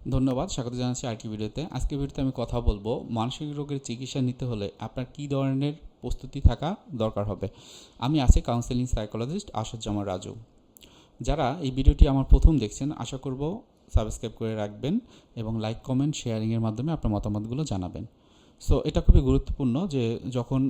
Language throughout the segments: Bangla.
ধন্যবাদ, স্বাগত জানাচ্ছি আর কি ভিডিওতে। আজকে ভিডিওতে আমি কথা বলব, মানসিক রোগের চিকিৎসা নিতে হলে আপনার কী ধরনের প্রস্তুতি থাকা দরকার হবে? আমি আছি কাউন্সেলিং সাইকোলজিস্ট আসাদজামান রাজু। যারা এই ভিডিওটি আমার প্রথম দেখছেন, আশা করব সাবস্ক্রাইব করে রাখবেন এবং লাইক কমেন্ট শেয়ারিংয়ের মাধ্যমে আপনার মতামতগুলো জানাবেন। সো এটা খুবই গুরুত্বপূর্ণ যে যখন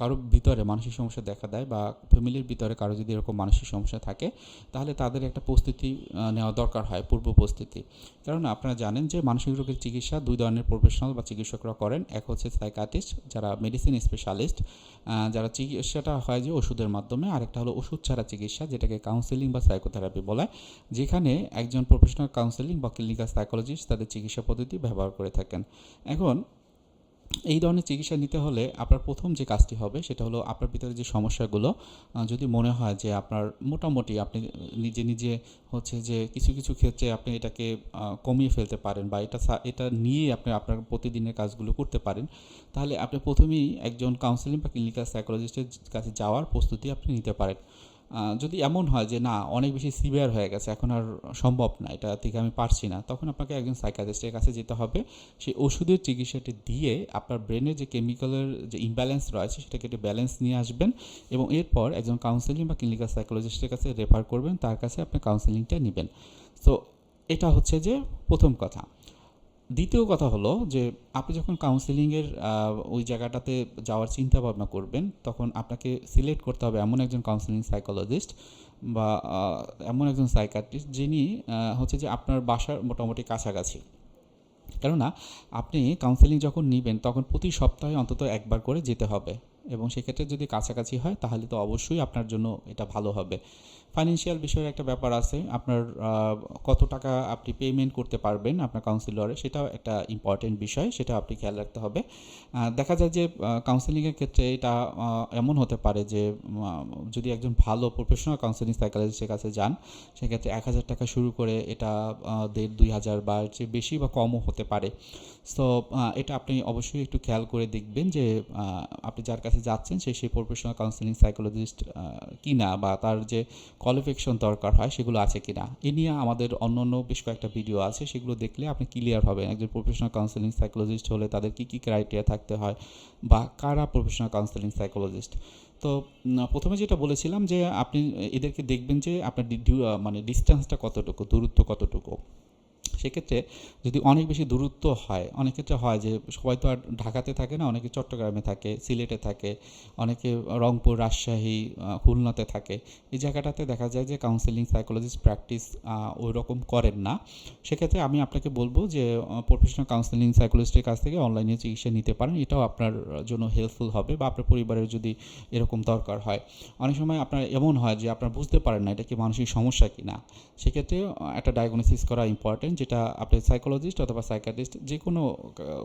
কারও ভিতরে মানসিক সমস্যা দেখা দেয় বা ফ্যামিলির ভিতরে কারও যদি এরকম মানসিক সমস্যা থাকে, তাহলে তাদের একটা প্রস্তুতি নেওয়া দরকার হয়, পূর্ব প্রস্তুতি। কারণ আপনারা জানেন যে মানসিক রোগের চিকিৎসা দুই ধরনের প্রফেশনাল বা চিকিৎসকরা করেন। এক হচ্ছে সাইকাটিস্ট যারা মেডিসিন স্পেশালিস্ট যারা চিকিৎসাটা হয় যে ওষুধের মাধ্যমে। আরেকটা হলো ওষুধ ছাড়া চিকিৎসা, যেটাকে কাউন্সেলিং বা সাইকোথেরাপি বলা। হয় যেখানে একজন প্রফেশনাল কাউন্সেলিং বা ক্লিনিক্যাল সাইকোলজিস্ট তাদের চিকিৎসা পদ্ধতি ব্যবহার করে থাকেন। এখন এই ধরনের চিকিৎসা নিতে হলে আপনার প্রথম যে কাজটি হবে, সেটা হলো আপনার ভিতরে যে সমস্যাগুলো যদি মনে হয় যে আপনার মোটামুটি আপনি নিজে নিজে হচ্ছে যে কিছু কিছু ক্ষেত্রে আপনি এটাকে কমিয়ে ফেলতে পারেন বা এটা এটা নিয়ে আপনি আপনার প্রতিদিনের কাজগুলো করতে পারেন, তাহলে আপনি প্রথমেই একজন কাউন্সিলিং বা ক্লিনিক্যাল সাইকোলজিস্টের কাছে যাওয়ার প্রস্তুতি আপনি নিতে পারেন। যদি এমন হয় যে, না, অনেক বেশি সিভিয়ার হয়ে গেছে, এখন আর সম্ভব না, এটা থেকে আমি পারছি না, তখন আপনাকে একজন সাইকাটিস্টের কাছে যেতে হবে। সেই ওষুধের চিকিৎসাটি দিয়ে আপনার ব্রেনে যে কেমিক্যালের যে ইমব্যালেন্স রয়েছে, সেটাকে একটু ব্যালেন্স নিয়ে আসবেন এবং এরপর একজন কাউন্সেলিং বা ক্লিনিক্যাল সাইকোলজিস্টের কাছে রেফার করবেন, তার কাছে আপনি কাউন্সেলিংটা নেবেন। তো এটা হচ্ছে যে প্রথম কথা। দ্বিতীয় কথা হলো যে আপনি যখন কাউন্সেলিংয়ের ওই জায়গাটাতে যাওয়ার চিন্তা ভাবনা করবেন, তখন আপনাকে সিলেক্ট করতে হবে এমন একজন কাউন্সেলিং সাইকোলজিস্ট বা এমন একজন সাইকাট্রিস্ট যিনি হচ্ছে যে আপনার বাসার মোটামুটি কাছাকাছি। কেননা আপনি কাউন্সেলিং যখন নেবেন, তখন প্রতি সপ্তাহে অন্তত একবার করে যেতে হবে এবং সেক্ষেত্রে যদি কাছাকাছি হয়, তাহলে তো অবশ্যই আপনার জন্য এটা ভালো হবে। ফাইন্যান্সিয়াল বিষয়ের একটা ব্যাপার আছে। আপনার কত টাকা আপনি পেমেন্ট করতে পারবেন আপনার কাউন্সিলরে সেটাও একটা ইম্পর্টেন্ট বিষয়, সেটা আপনি খেয়াল রাখতে হবে। দেখা যায় যে কাউন্সেলিংয়ের ক্ষেত্রে এটা এমন হতে পারে যে যদি একজন ভালো প্রফেশনাল কাউন্সেলিং সাইকোলজিস্টের কাছে যান, সেক্ষেত্রে এক হাজার টাকা শুরু করে এটা দেড়, দুই হাজার বা চেয়ে বেশি বা কমও হতে পারে। সো এটা আপনি অবশ্যই একটু খেয়াল করে দেখবেন যে আপনি যার কাছে যাচ্ছেন, সে সেই প্রফেশনাল কাউন্সেলিং সাইকোলজিস্ট কিনা বা তার যে কোয়ালিফিকেশন দরকার হয়, সেগুলো আছে কিনা? এ নিয়ে আমাদের অন্য অন্য বেশ কয়েকটা ভিডিও আছে, সেগুলো দেখলে আপনি ক্লিয়ার হবেন। একজন প্রফেশনাল কাউন্সেলিং সাইকোলজিস্ট হলে তাদের কী কী ক্রাইটেরিয়া থাকতে হয় বা কারা প্রফেশনাল কাউন্সেলিং সাইকোলজিস্ট তো প্রথমে যেটা বলেছিলাম যে আপনি এদেরকে দেখবেন যে আপনার মানে ডিস্টেন্সটা কতটুকু, দূরত্ব কতটুকু? সেক্ষেত্রে যদি অনেক বেশি দূরত্ব হয়, অনেক ক্ষেত্রে হয় যে সবাই তো আর ঢাকাতে থাকে না, অনেকে চট্টগ্রামে থাকে, সিলেটে থাকে, অনেকে রংপুর, রাজশাহী খুলনাতে থাকে। এই জায়গাটাতে দেখা যায় যে কাউন্সেলিং সাইকোলজিস্ট প্র্যাকটিস ওই রকম করেন না। সেক্ষেত্রে আমি আপনাকে বলব যে প্রফেশনাল কাউন্সেলিং সাইকোলজিস্টের কাছ থেকে অনলাইনে চিকিৎসা নিতে পারেন। এটাও আপনার জন্য হেল্পফুল হবে বা আপনার পরিবারের যদি এরকম দরকার হয়। অনেক সময় আপনার এমন হয় যে আপনার বুঝতে পারেন না এটা কি মানসিক সমস্যা কি না সেক্ষেত্রে একটা ডায়াগনোসিস করা ইম্পর্টেন্ট যেটা আপনি সাইকোলজিস্ট অথবা সাইকাটিস্ট যে কোনো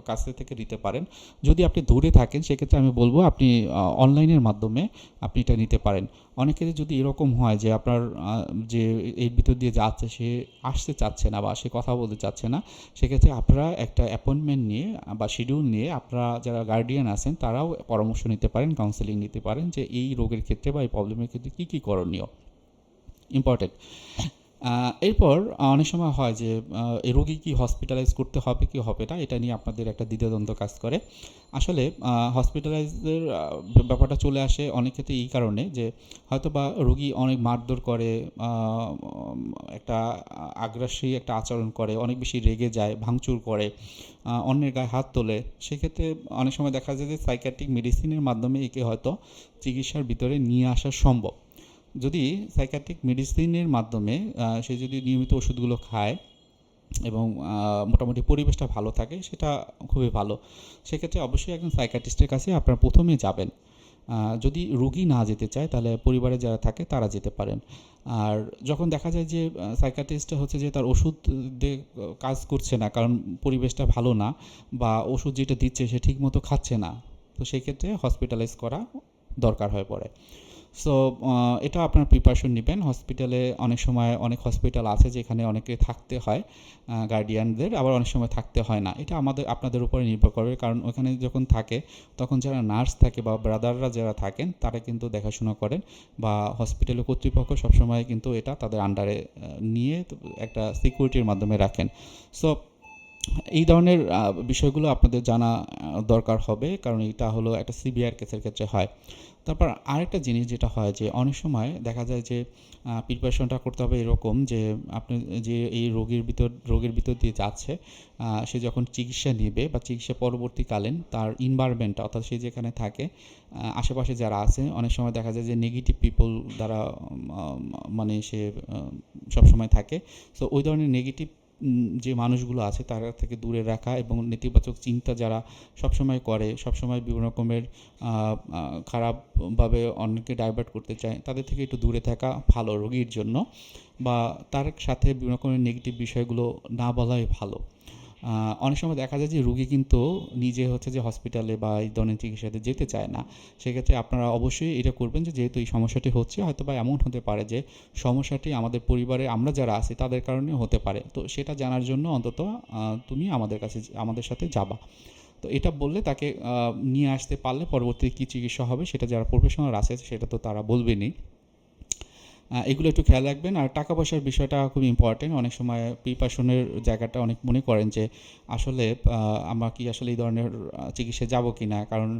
কাছ থেকে দিতে পারেন। যদি আপনি দূরে থাকেন, সেক্ষেত্রে আমি বলব আপনি অনলাইনের মাধ্যমে আপনি এটা নিতে পারেন। অনেকের যদি এরকম হয় যে আপনার যে এর ভিতর দিয়ে যাচ্ছে, সে আসতে চাচ্ছে না বা সে কথা বলতে চাচ্ছে না, সেক্ষেত্রে আপনারা একটা অ্যাপয়েন্টমেন্ট নিয়ে বা শিডিউল নিয়ে আপনারা যারা গার্ডিয়ান আছেন, তারাও পরামর্শ নিতে পারেন কাউন্সেলিং নিতে পারেন যে এই রোগের ক্ষেত্রে বা এই প্রবলেমের ক্ষেত্রে কী কী করণীয়। ইম্পর্টেন্ট এরপর অনেক সময় হয় যে রোগী কি হসপিটালাইজ করতে হবে, কি হবে না, এটা নিয়ে আপনাদের একটা দ্বিধাদ্বন্দ্ব কাজ করে। আসলে হসপিটালাইজের ব্যাপারটা চলে আসে অনেক ক্ষেত্রে এই কারণে যে হয়তো বা রোগী অনেক মারধর করে একটা আগ্রাসী একটা আচরণ করে, অনেক বেশি রেগে যায়, ভাঙচুর করে অন্যের গায়ে হাত তোলে, সেক্ষেত্রে অনেক সময় দেখা যায় যে সাইকিয়াট্রিক মেডিসিনের মাধ্যমে একে হয়তো চিকিৎসার ভিতরে নিয়ে আসা সম্ভব। যদি সাইকিয়াট্রিক মেডিসিনের মাধ্যমে সে যদি নিয়মিত ওষুধগুলো খায় এবং মোটামুটি পরিবেশটা ভালো থাকে, সেটা খুবই ভালো। সেক্ষেত্রে অবশ্যই একজন সাইকাটিস্টের কাছে আপনারা প্রথমে যাবেন। যদি রুগী না যেতে চায়, তাহলে পরিবারে যারা থাকে, তারা যেতে পারেন। আর যখন দেখা যায় যে সাইকিয়াট্রিস্ট হচ্ছে যে, তার ওষুধ কাজ করছে না, কারণ পরিবেশটা ভালো না, বা ওষুধ যেটা দিচ্ছে, সে ঠিকমতো খাচ্ছে না, তো সেই ক্ষেত্রে হসপিটালাইজ করা দরকার হয়ে পড়ে। সো এটা আপনার প্রিপারেশন নেবেন। হসপিটালে অনেক সময় অনেক হসপিটাল আছে যেখানে অনেকে থাকতে হয় গার্ডিয়ানদের আবার অনেক সময় থাকতে হয় না। এটা আমাদের, আপনাদের উপরে নির্ভর করবে কারণ ওখানে যখন থাকে, তখন যারা নার্স থাকে বা ব্রাদাররা যারা থাকেন, তারা কিন্তু দেখাশোনা করেন বা হসপিটালের কর্তৃপক্ষ সবসময় কিন্তু এটা তাদের আন্ডারে নিয়ে একটা সিকিউরিটির মাধ্যমে রাখেন। সো এই ধরনের বিষয়গুলো আপনাদের জানা দরকার হবে, কারণ এটা হলো একটা সিবিআর কেসের ক্ষেত্রে হয়। তারপর আরেকটা জিনিস যেটা হয় যে, অনেক সময় দেখা যায় যে প্রিপারেশনটা করতে হবে এরকম যে, আপনি যে, এই রোগীর ভিতর, রোগের ভিতর দিয়ে যাচ্ছে সে যখন চিকিৎসা নেবে বা চিকিৎসা পরবর্তীকালীন তার ইনভায়রনমেন্টটা অর্থাৎ সে যেখানে থাকে আশেপাশে যারা আছে, অনেক সময় দেখা যায় যে নেগেটিভ পিপল দ্বারা মানে সে সবসময় থাকে। সো ওই ধরনের নেগেটিভ যে মানুষগুলো আছে তারা থেকে দূরে রাখা এবং নেতিবাচক চিন্তা যারা সবসময় করে, সবসময় বিভিন্ন রকমের খারাপভাবে অন্যকে ডাইভার্ট করতে চায়, তাদের থেকে একটু দূরে থাকা ভালো রোগীর জন্য বা তার সাথে বিভিন্ন রকমের নেগেটিভ বিষয়গুলো না বলাই ভালো। অনেক সময় দেখা যায় যে রুগী কিন্তু নিজে হচ্ছে যে হসপিটালে বা এই ধরনের চিকিৎসাতে যেতে চায় না। সেক্ষেত্রে আপনারা অবশ্যই এটা করবেন যে যেহেতু এই সমস্যাটি হচ্ছে, হয়তো বা এমন হতে পারে যে সমস্যাটি আমাদের পরিবারে আমরা যারা আছি তাদের কারণে হতে পারে। তো সেটা জানার জন্য অন্তত তুমি আমাদের কাছে আমাদের সাথে যাবা। তো এটা বললে তাকে নিয়ে আসতে পারলে পরবর্তী কী চিকিৎসা হবে সেটা যারা প্রফেশনাল আছে, সেটা তো তারা বলবেনই। এগুলো একটু খেয়াল রাখবেন। আর টাকা পয়সার বিষয়টা খুব ইম্পর্টেন্ট অনেক সময় প্রিপারেশনের জায়গাটা অনেক মনে করেন যে, আসলে আমরা কি আসলে এই ধরনের চিকিৎসা যাব কি না কারণ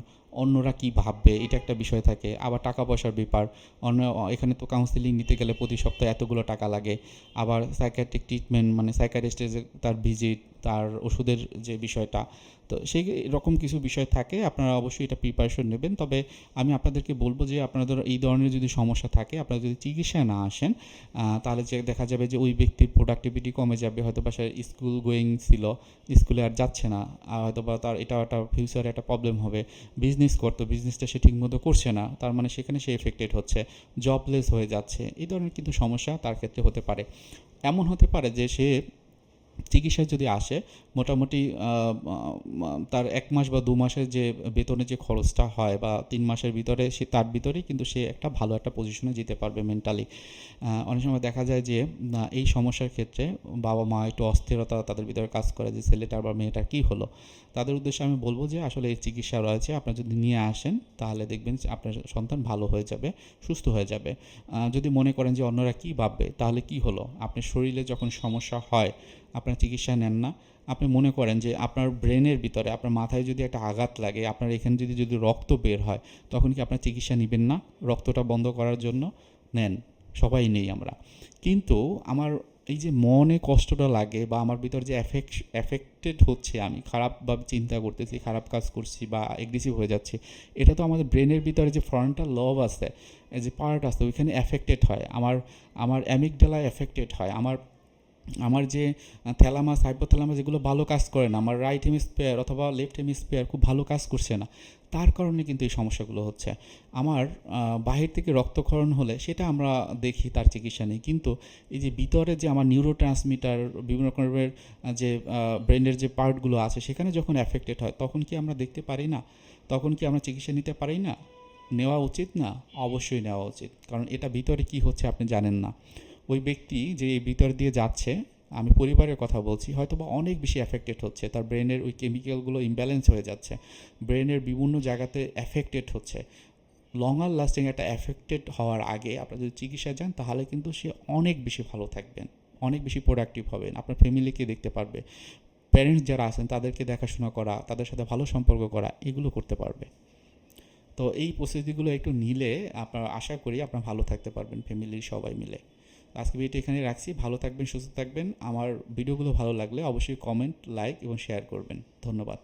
অন্যরা কি ভাববে? এটা একটা বিষয় থাকে। আবার টাকা পয়সার ব্যাপার। অন্য, এখানে তো কাউন্সিলিং নিতে গেলে প্রতি সপ্তাহে এতগুলো টাকা লাগে। আবার সাইকিয়াট্রিক ট্রিটমেন্ট মানে সাইকিয়াট্রিস্টের যে, তার ভিজিট তার ওষুধের যে বিষয়টা, তো সেই রকম কিছু বিষয় থাকে, আপনারা অবশ্যই এটা প্রিপারেশন নেবেন। তবে আমি আপনাদেরকে বলব যে আপনাদের এই ধরনের যদি সমস্যা থাকে, আপনারা যদি চিকিৎসায় না আসেন তাহলে যে দেখা যাবে যে ওই ব্যক্তির প্রোডাক্টিভিটি কমে যাবে হয়তো বা সে স্কুল গোয়িং ছিল স্কুলে আর যাচ্ছে না হয়তো বা তার এটা একটা ফিউচারে একটা প্রবলেম হবে। বিজনেস করতো বিজনেসটা সে ঠিকমতো করছে না, তার মানে সেখানে সে এফেক্টেড হচ্ছে জবলেস হয়ে যাচ্ছে, এই ধরনের কিন্তু সমস্যা তার ক্ষেত্রে হতে পারে। এমন হতে পারে যে সে চিকিৎসায় যদি আসে, মোটামুটি তার এক মাস বা দু মাসের যে বেতনের যে খরচটা হয় বা তিন মাসের ভিতরে সে, তার ভিতরেই কিন্তু সে একটা ভালো একটা পজিশনে যেতে পারবে মেন্টালি অনেক সময় দেখা যায় যে এই সমস্যার ক্ষেত্রে বাবা মা একটু অস্থিরতা তাদের ভিতরে কাজ করে যে ছেলেটার বা মেয়েটার কী হলো? তাদের উদ্দেশ্যে আমি বলব যে, আসলে এই চিকিৎসা রয়েছে, আপনারা যদি নিয়ে আসেন, তাহলে দেখবেন যে আপনার সন্তান ভালো হয়ে যাবে, সুস্থ হয়ে যাবে। যদি মনে করেন যে, অন্যরা কী ভাববে, তাহলে কি হলো? আপনার শরীরে যখন সমস্যা হয় আপনার চিকিৎসা নেন না, আপনি মনে করেন যে আপনার ব্রেনের ভিতরে, আপনার মাথায় যদি একটা আঘাত লাগে, আপনার এখানে যদি যদি রক্ত বের হয়, তখন কি আপনার চিকিৎসা নেবেন না? রক্তটা বন্ধ করার জন্য? নেন, সবাই নেই আমরা। কিন্তু আমার এই যে মনে কষ্টটা লাগে বা আমার ভিতর যে এফেক্ট, এফেক্টেড হচ্ছে আমি, খারাপভাবে চিন্তা করতেছি, খারাপ কাজ করছি বা এগ্রেসিভ হয়ে যাচ্ছে, এটা তো আমাদের ব্রেনের ভিতরে যে ফ্রন্টাল লব আছে যে পার্ট আছে, ওইখানে এফেক্টেড হয়। আমার আমার অ্যামিকডালা এফেক্টেড হয়, আমার আমার যে থ্যালামাস হাইপোথ্যালামাস যেগুলো ভালো কাজ করে না, আমার রাইট হেমিস্ফিয়ার অথবা লেফট হেমিস্ফিয়ার খুব ভালো কাজ করছে না, তার কারণে কিন্তু এই সমস্যাগুলো হচ্ছে। আমার বাহির থেকে রক্তক্ষরণ হলে সেটা আমরা দেখি, তার চিকিৎসা নেই, কিন্তু এই যে ভিতরে যে আমার নিউরো ট্রান্সমিটার বিভিন্ন রকমের যে ব্রেনের যে পার্টগুলো আছে, সেখানে যখন অ্যাফেক্টেড হয়, তখন কি আমরা দেখতে পারি না? তখন কি আমরা চিকিৎসা নিতে পারি না? নেওয়া উচিত না? অবশ্যই নেওয়া উচিত, কারণ এটা ভিতরে কি হচ্ছে আপনি জানেন না। ওই ব্যক্তি যে ভিতর দিয়ে যাচ্ছে, আমি পরিবারের কথা বলছি হয়তো বা অনেক বেশি অ্যাফেক্টেড হচ্ছে, তার ব্রেনের ওই কেমিক্যালগুলো ইমব্যালেন্স হয়ে যাচ্ছে ব্রেনের বিভিন্ন জায়গাতে অ্যাফেক্টেড হচ্ছে। লং আর লাস্টিং একটা অ্যাফেক্টেড হওয়ার আগে আপনারা যদি চিকিৎসা যান, তাহলে কিন্তু সে অনেক বেশি ভালো থাকবেন, অনেক বেশি প্রোডাক্টিভ হবেন, আপনার ফ্যামিলিকে দেখতে পারবে প্যারেন্টস যারা আছেন, তাদেরকে দেখাশোনা করা, তাদের সাথে ভালো সম্পর্ক করা, এগুলো করতে পারবে। তো এই পরিস্থিতিগুলো একটু নিলে আপনার আশা করি আপনার ভালো থাকতে পারবেন ফ্যামিলির সবাই মিলে। আজকে ভিডিওটি এখানে রাখছি। ভালো থাকবেন, সুস্থ থাকবেন। আমার ভিডিওগুলো ভালো লাগলে অবশ্যই কমেন্ট লাইক এবং শেয়ার করবেন। ধন্যবাদ।